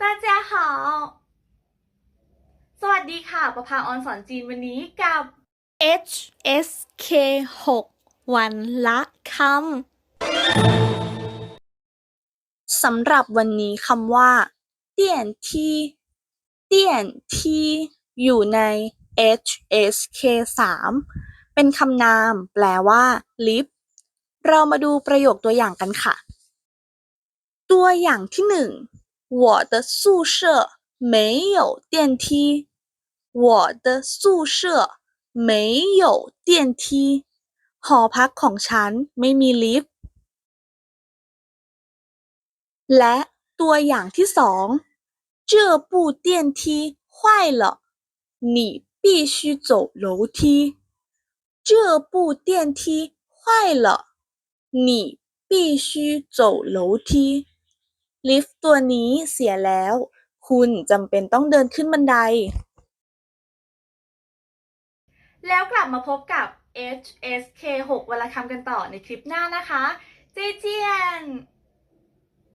ตาเจ้าหาสวัสดีค่ะ ประภาออนสอนจีนวันนี้กับ HSK 6 วันละคำสำหรับวันนี้คำว่าเตี้ยนที่เตี้ยนที่อยู่ใน HSK 3เป็นคำนามแปลว่าลิฟต์เรามาดูประโยคตัวอย่างกันค่ะ ตัวอย่างที่หนึ่ง 我的宿舍没有电梯我的宿舍没有电梯หอพักของฉันไม่มีลิฟต์ และตัวอย่างที่สอง这部电梯坏了你必须走楼梯这部电梯坏了你必须走楼梯 ลิฟต์ตัวนี้เสียแล้ว คุณจำเป็นต้องเดินขึ้นบันได แล้วกลับมาพบกับ HSK 6วันละคำกันต่อในคลิปหน้านะคะ เจเจียน